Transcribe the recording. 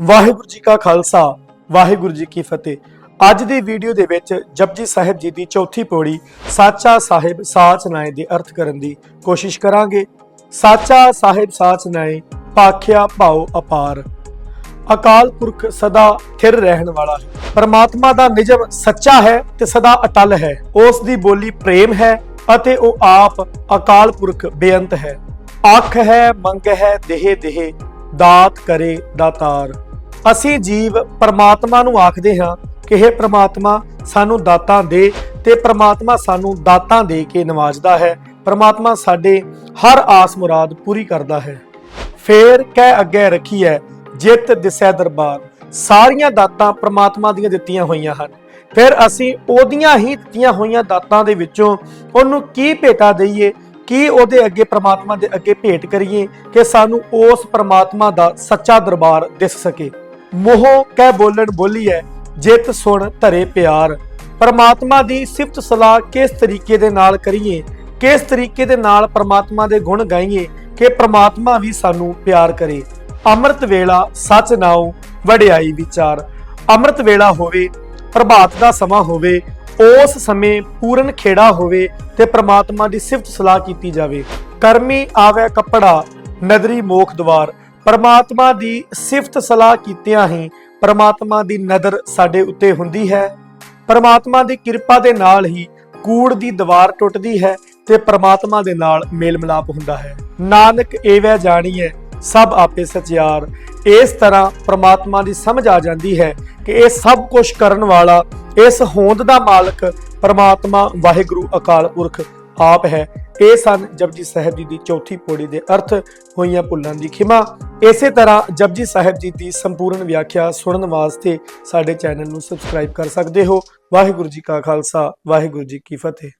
ਵਾਹਿਗੁਰੂ ਜੀ ਕਾ ਖਾਲਸਾ, ਵਾਹਿਗੁਰੂ ਜੀ ਕੀ ਫਤਿਹ। ਅੱਜ ਦੀ ਵੀਡੀਓ ਦੇ ਵਿੱਚ ਜਪਜੀ ਸਾਹਿਬ ਜੀ ਦੀ ਚੌਥੀ ਪੌੜੀ ਸਾਚਾ ਸਾਹਿਬ ਸਾਚ ਨਾਏ ਦੇ ਅਰਥ ਕਰਨ ਦੀ ਕੋਸ਼ਿਸ਼ ਕਰਾਂਗੇ। ਸਾਚਾ ਸਾਹਿਬ ਸਾਚ ਨਾਏ, ਪਾਖਿਆ ਭਾਉ ਅਪਾਰ। ਅਕਾਲ ਪੁਰਖ ਸਦਾ ਥਿਰ ਰਹਿਣ ਵਾਲਾ ਹੈ। ਪਰਮਾਤਮਾ ਦਾ ਨਿਜਮ ਸੱਚਾ ਹੈ ਤੇ ਸਦਾ ਅਟਲ ਹੈ। ਉਸ ਦੀ ਬੋਲੀ ਪ੍ਰੇਮ ਹੈ ਅਤੇ ਉਹ ਆਪ ਅਕਾਲ ਪੁਰਖ ਬੇਅੰਤ ਹੈ। ਅੱਖ ਹੈ, ਮੰਗ ਹੈ, ਦੇਹ ਦੇਹ, ਦਾਤ ਕਰੇ ਦਾਤਾਰ। ਅਸੀਂ ਜੀਵ ਪਰਮਾਤਮਾ ਨੂੰ ਆਖਦੇ ਹਾਂ ਕਿ ਇਹ ਪਰਮਾਤਮਾ ਸਾਨੂੰ ਦਾਤਾਂ ਦੇ ਤੇ ਪਰਮਾਤਮਾ ਸਾਨੂੰ ਦਾਤਾਂ ਦੇ ਕੇ ਨਵਾਜਦਾ ਹੈ। ਪਰਮਾਤਮਾ ਸਾਡੇ ਹਰ ਆਸ ਮੁਰਾਦ ਪੂਰੀ ਕਰਦਾ ਹੈ। ਫੇਰ ਕਹਿ ਅੱਗੇ ਰੱਖੀ ਹੈ ਜਿੱਤ ਦਿਸੈ ਦਰਬਾਰ। ਸਾਰੀਆਂ ਦਾਤਾਂ ਪਰਮਾਤਮਾ ਦੀਆਂ ਦਿੱਤੀਆਂ ਹੋਈਆਂ ਹਨ। ਫਿਰ ਅਸੀਂ ਉਹਦੀਆਂ ਹੀ ਦਿੱਤੀਆਂ ਹੋਈਆਂ ਦਾਤਾਂ ਦੇ ਵਿੱਚੋਂ ਉਹਨੂੰ ਕੀ ਭੇਟਾ ਦਈਏ, ਕੀ ਉਹਦੇ ਅੱਗੇ ਪ੍ਰਮਾਤਮਾ ਦੇ ਅੱਗੇ ਭੇਟ ਕਰੀਏ ਕਿ ਸਾਨੂੰ ਉਸ ਪ੍ਰਮਾਤਮਾ ਦਾ ਸੱਚਾ ਦਰਬਾਰ ਦਿਸ ਸਕੇ। ਮੋਹ ਕਹਿ ਬੋਲਣ ਬੋਲੀ ਹੈ ਜਿੱਤ ਸੁਣ ਧਰੇ ਪਿਆਰ। ਪਰਮਾਤਮਾ ਦੀ ਸਿਫਤ ਸਲਾਹ ਕਿਸ ਤਰੀਕੇ ਦੇ ਨਾਲ ਕਰੀਏ, ਕਿਸ ਤਰੀਕੇ ਦੇ ਨਾਲ ਪਰਮਾਤਮਾ ਦੇ ਗੁਣ ਗਾਈਏ, ਕਿ ਪ੍ਰਮਾਤਮਾ ਵੀ ਸਾਨੂੰ ਪਿਆਰ ਕਰੇ। ਅੰਮ੍ਰਿਤ ਵੇਲਾ ਸੱਚ ਨਾਉ, ਵਡਿਆਈ ਵਿਚਾਰ। ਅੰਮ੍ਰਿਤ ਵੇਲਾ ਹੋਵੇ, ਪ੍ਰਭਾਤ ਦਾ ਸਮਾਂ ਹੋਵੇ, ਉਸ ਸਮੇਂ ਪੂਰਨ ਖੇੜਾ ਹੋਵੇ ਤੇ ਪ੍ਰਮਾਤਮਾ ਦੀ ਸਿਫਤ ਸਲਾਹ ਕੀਤੀ ਜਾਵੇ। ਕਰਮੀ ਆਵੇ ਕੱਪੜਾ, ਨਦਰੀ ਮੋਖ ਦਵਾਰ। ਪਰਮਾਤਮਾ ਦੀ ਸਿਫਤ ਸਲਾਹ ਕੀਤਿਆਂ ਹੀ ਪਰਮਾਤਮਾ ਦੀ ਨਜ਼ਰ ਸਾਡੇ ਉੱਤੇ ਹੁੰਦੀ ਹੈ। ਪਰਮਾਤਮਾ ਦੀ ਕਿਰਪਾ ਦੇ ਨਾਲ ਹੀ ਕੂੜ ਦੀ ਦੀਵਾਰ ਟੁੱਟਦੀ ਹੈ ਤੇ ਪਰਮਾਤਮਾ ਦੇ ਨਾਲ ਮੇਲ ਮਿਲਾਪ ਹੁੰਦਾ ਹੈ। ਨਾਨਕ ਏਵੈ ਜਾਣੀਐ, ਸਭ ਆਪੇ ਸਚਿਆਰ। ਇਸ ਤਰ੍ਹਾਂ ਪ੍ਰਮਾਤਮਾ ਦੀ ਸਮਝ ਆ ਜਾਂਦੀ ਹੈ ਕਿ ਇਹ ਸਭ ਕੁਝ ਕਰਨ ਵਾਲਾ, ਇਸ ਹੋਂਦ ਦਾ ਮਾਲਕ ਪਰਮਾਤਮਾ ਵਾਹਿਗੁਰੂ ਅਕਾਲ ਪੁਰਖ ਆਪ ਹੈ। ਇਹ ਸਨ ਜਪਜੀ ਸਾਹਿਬ ਜੀ ਦੀ ਚੌਥੀ ਪੌੜੀ ਦੇ ਅਰਥ ਹੋਈਆਂ ਭੁੱਲਾਂ ਦੀ ਖਿਮਾ। ਇਸੇ ਤਰ੍ਹਾਂ ਜਪਜੀ ਸਾਹਿਬ ਜੀ ਦੀ ਸੰਪੂਰਨ ਵਿਆਖਿਆ ਸੁਣਨ ਵਾਸਤੇ ਸਾਡੇ ਚੈਨਲ ਨੂੰ ਸਬਸਕ੍ਰਾਈਬ ਕਰ ਸਕਦੇ ਹੋ। ਵਾਹਿਗੁਰੂ ਜੀ ਕਾ ਖਾਲਸਾ, ਵਾਹਿਗੁਰੂ ਜੀ ਕੀ ਫਤਿਹ।